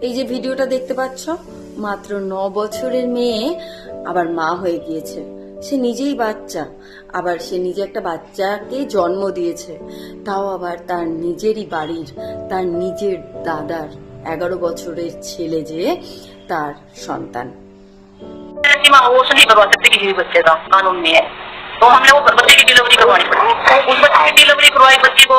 এই যে ভিডিওটা দেখতে পাচ্ছ মাত্র ন বছরের মেয়ে আবার মা হয়ে গিয়েছে সে নিজেই বাচ্চা আবার সে নিজে একটা বাচ্চাকে জন্ম দিয়েছে তাও আবার তার নিজেরই বাড়ির তার নিজের দাদার এগারো বছরের ছেলে যে তার सन्तान सीमा वो नहीं करवा सकते किसी भी बच्चे का कानून में है तो हमने वो बच्चे की डिलीवरी करवानी पड़ी उस बच्चे की डिलीवरी करवाई बच्चे को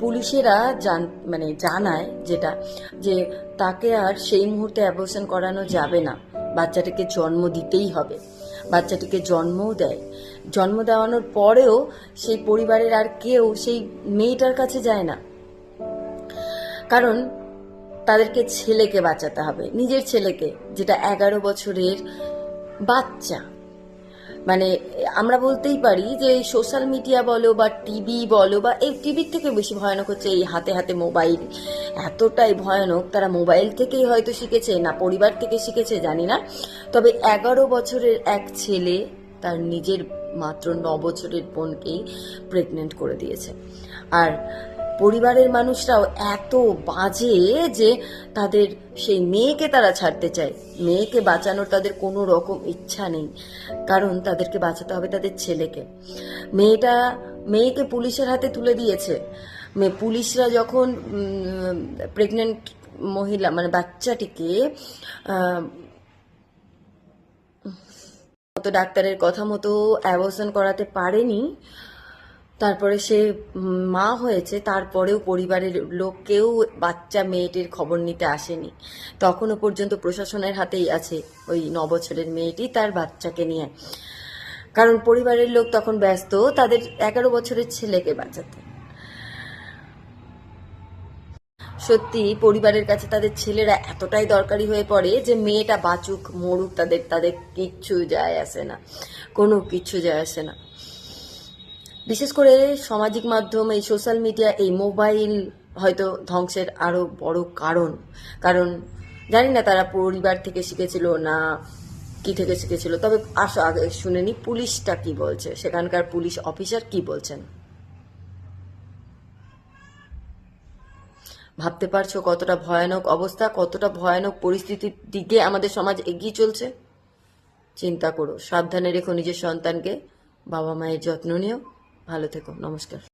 পুলিশেরা জান মানে জানায় যেটা, যে তাকে আর সেই মুহূর্তে অ্যাবর্শন করানো যাবে না। বাচ্চাটাকে জন্ম দিতেই হবে। বাচ্চাটিকে জন্মও দেয়। জন্ম দেওয়ানোর পরেও সেই পরিবারের আর কেউ সেই মেয়েটার কাছে যায় না। কারণ তাদেরকে ছেলেকে বাঁচাতে হবে, নিজের ছেলেকে, যেটা এগারো বছরের বাচ্চা। মানে আমরা বলতেই পারি যে সোশ্যাল মিডিয়া বলো বা টিভি বলো বা এই টিভির থেকে বেশি ভয়ানক হচ্ছে এই হাতে হাতে মোবাইল এতটাই ভয়ানক, তারা মোবাইল থেকেই হয়তো শিখেছে, না পরিবার থেকে শিখেছে, জানি না। তবে এগারো বছরের এক ছেলে তার নিজের মাত্র ন বছরের বোনকেই প্রেগনেন্ট করে দিয়েছে। আর পরিবারের মানুষরাও এত বাজে যে তাদের সেই মেয়েকে তারা ছাড়তে চায়। মেয়েকে বাঁচানোর তাদের কোনো রকম ইচ্ছা নেই, কারণ তাদেরকে বাঁচাতে হবে তাদের ছেলেকে। মেয়েটা, মেয়েকে পুলিশের হাতে তুলে দিয়েছে। পুলিশরা যখন প্রেগনেন্ট মহিলা মানে বাচ্চাটিকে ডাক্তারের কথা মতো অ্যাবর্শন করাতে পারেনি তারপরে সে মা হয়েছে, তারপরেও পরিবারের লোক কেউ বাচ্চা মেয়েটির খবর নিতে আসেনি। তখনও পর্যন্ত প্রশাসনের হাতেই আছে ওই ন বছরের মেয়েটি তার বাচ্চাকে নিয়ে। কারণ পরিবারের লোক তখন ব্যস্ত, তাদের এগারো বছরের ছেলেকে বাঁচাতে। সত্যি, পরিবারের কাছে তাদের ছেলেরা এতটাই দরকারি হয়ে পড়ে যে মেয়েটা বাঁচুক, মরুক, তাদের তাদের কিচ্ছু যায় আসে না। কোনো কিচ্ছু যায় আসে না। বিশেষ করে সামাজিক মাধ্যম, এই সোশ্যাল মিডিয়া এই মোবাইল হয়তো ধ্বংসের আরও বড় কারণ। কারণ জানি না তারা পরিবার থেকে শিখেছিল না কি থেকে শিখেছিল, তবে আসো আগে শুনে নি, পুলিশটা কি বলছে? সেখানকার পুলিশ অফিসার কি বলছেন? ভাবতে পারছ কতটা ভয়ানক অবস্থা, কতটা ভয়ানক পরিস্থিতির দিকে আমাদের সমাজ এগিয়ে চলছে? চিন্তা করো, সাবধানে রেখো নিজের সন্তানকে বাবা মায়ের যত্ন নিও। ভালো থেকো নমস্কার।